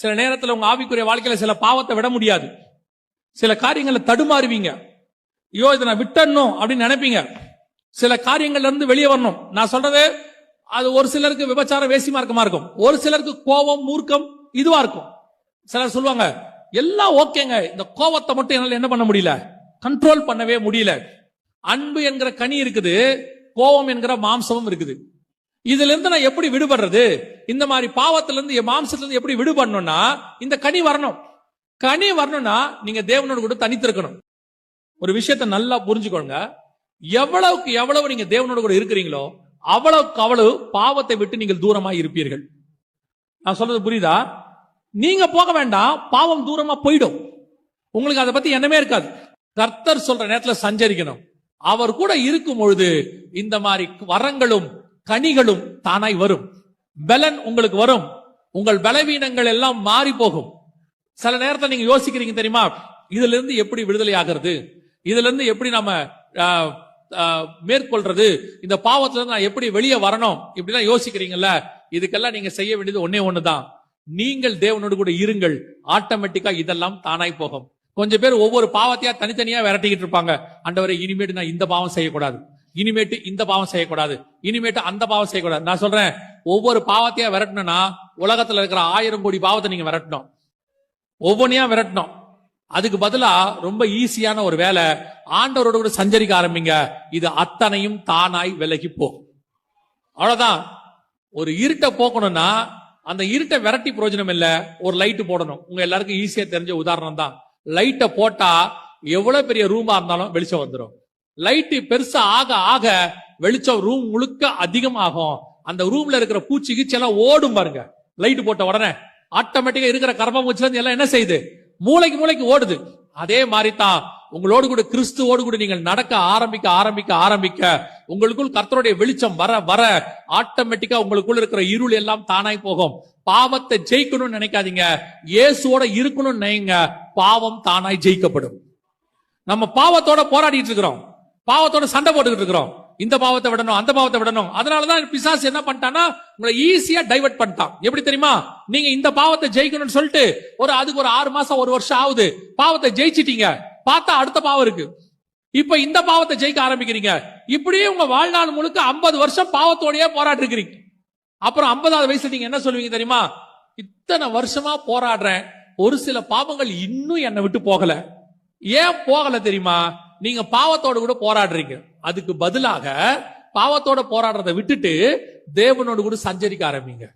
சில நேரத்தில் உங்க ஆவிக்குரிய வாழ்க்கையில சில பாவத்தை விட முடியாது. சில காரியங்களை தடுமாறுவீங்க. ஐயோ இதை நான் விட்டணும் அப்படின்னு நினைப்பீங்க. சில காரியங்கள்ல இருந்து வெளியே வரணும். நான் சொல்றது அது ஒரு சிலருக்கு விபச்சாரம் வேசி மார்க்கமா இருக்கும். ஒரு சிலருக்கு கோபம் மூர்க்கம் இதுவா இருக்கும். சிலர் சொல்லுவாங்க எல்லாம் ஓகேங்க. இந்த கோபத்தை மட்டும் என்னால என்ன பண்ண முடியல? கண்ட்ரோல் பண்ணவே முடியல. அன்பு என்கிற கனி இருக்குது கோபம் என்கிற மாம்சமும் இருக்குது. இதுல இருந்து நான் எப்படி விடுபடுறது? இந்த மாதிரி பாவத்துல இருந்து என் மாம்சத்துல இருந்து எப்படி விடுபடணும்னா இந்த கனி வரணும். கனி வரணும்னா நீங்க தேவனோடு கூட தனித்திருக்கணும். ஒரு விஷயத்தை நல்லா புரிஞ்சுக்கோங்க. எவ்வளவுக்கு எவ்வளவு நீங்க தேவனோடு கூட இருக்கிறீங்களோ அவ்வளவுக்கு அவ்வளவு பாவத்தை விட்டு நீங்கள் தூரமா இருப்பீர்கள். நான் சொல்றது புரியுதா? நீங்க போக வேண்டாம் பாவம் தூரமா போயிடும். உங்களுக்கு அதை பத்தி எண்ணமே இருக்காது. கர்த்தர் சொல்ற நேரத்துல சஞ்சரிக்கணும். அவர் கூட இருக்கும் பொழுது இந்த மாதிரி வரங்களும் கனிகளும் தானாய் வரும். பலன் உங்களுக்கு வரும். உங்கள் பலவீனங்கள் எல்லாம் மாறி போகும். சில நேரத்தை நீங்க யோசிக்கிறீங்க தெரியுமா? இதுல இருந்து எப்படி விடுதலை ஆகிறது? இதுல இருந்து எப்படி நம்ம மேற்கொள்றது? இந்த பாவத்துல நான் எப்படி வெளியே வரணும்? இப்படிலாம் யோசிக்கிறீங்கல்ல? இதுக்கெல்லாம் நீங்க செய்ய வேண்டியது ஒன்னே ஒண்ணுதான். நீங்கள் தேவனோடு கூட இருங்கள். ஆட்டோமேட்டிக்கா இதெல்லாம் தானாய் போகும். கொஞ்சம் பேர் ஒவ்வொரு பாவத்தையா தனித்தனியா விரட்டிக்கிட்டு இருப்பாங்க. அண்டவரை இனிமேட்டு நான் இந்த பாவம் செய்யக்கூடாது. இனிமேட்டு இந்த பாவம் செய்யக்கூடாது. இனிமேட்டு அந்த பாவம் செய்யக்கூடாது. நான் சொல்றேன் ஒவ்வொரு பாவத்தையா விரட்டணும்னா உலகத்துல இருக்கிற ஆயிரம் கோடி பாவத்தை நீங்க விரட்டணும். ஒவ்வொன்றையா விரட்டணும். அதுக்கு பதிலா ரொம்ப ஈஸியான ஒரு வேலை ஆண்டவரோட கூட சஞ்சரிக்க ஆரம்பிங்க. இது அத்தனையும் தானாய் விலகி போகும் அவ்வளவுதான். ஒரு இருட்டை போக்கணும்னா அந்த இருட்டை விரட்டி பிரயோஜனம் இல்ல. ஒரு லைட் போடணும். உங்க எல்லாருக்கும் ஈஸியா தெரிஞ்ச உதாரணம் தான் லைட்டை போட்டா எவ்வளவு பெரிய ரூமா இருந்தாலும் வெளிச்சம் வந்துடும் லைட்டு பெருசா ஆக ஆக வெளிச்சம் ரூம் முழுக்க அதிகமாகும். அந்த ரூம்ல இருக்கிற பூச்சி கீச்சி எல்லாம் ஓடும் பாருங்க. லைட் போட்ட உடனே ஆட்டோமேட்டிக்கா இருக்கிற கர்ப்பமூச்சில இருந்து எல்லாம் என்ன செய்யுது? மூளைக்கு மூளைக்கு ஓடுது. அதே மாதிரி தான் உங்களோடு கூட கிறிஸ்துவோடு கூட நீங்கள் நடக்க ஆரம்பிக்க ஆரம்பிக்க ஆரம்பிக்க உங்களுக்குள் கர்த்தருடைய வெளிச்சம் வர வர ஆட்டோமேட்டிக்கா உங்களுக்குள்ள இருக்கிற இருள் எல்லாம் தானாய் போகும். பாவத்தை ஜெயிக்கணும்னு நினைக்காதீங்க. இயேசுவோட இருக்கணும்னு நினைங்க. பாவம் தானாய் ஜெயிக்கப்படும். நம்ம பாவத்தோட போராடிட்டு இருக்கிறோம். பாவத்தோட சண்டை போட்டுக்கிட்டு இருக்கிறோம். இந்த பாவத்தை விடணும் அந்த பாவத்தை விடணும். அதனாலதான் பிசாசு என்ன பண்ணிட்டான்னா உங்களை ஈஸியா டைவர்ட் பண்ணிட்டான். எப்படி தெரியுமா? நீங்க இந்த பாவத்தை ஜெயிக்கணும்னு சொல்லிட்டு ஒரு அதுக்கு ஒரு ஆறு மாசம் ஒரு வருஷம் ஆகுது. பாவத்தை ஜெயிச்சிட்டீங்க. பார்த்தா அடுத்த பாவம் இருக்கு. இப்ப இந்த பாவத்தை ஜெயிக்க ஆரம்பிக்கிறீங்க. இப்படியே உங்க வாழ்நாள் முழுக்க ஐம்பது வருஷம் பாவத்தோடையே போராட்டு இருக்கிறீங்க அப்புறம் ஐம்பதாவது வயசுல நீங்க என்ன சொல்லுவீங்க தெரியுமா? இத்தனை வருஷமா போராடுறேன். ஒரு சில பாவங்கள் இன்னும் என்னை விட்டு போகல. ஏன் போகல தெரியுமா? நீங்க பாவத்தோட கூட போராடுறீங்க. அதுக்கு பதிலாக பாவத்தோட போராடுறதை விட்டுட்டு தேவனோடு கூட சஞ்சரிக்க ஆரம்பிங்க.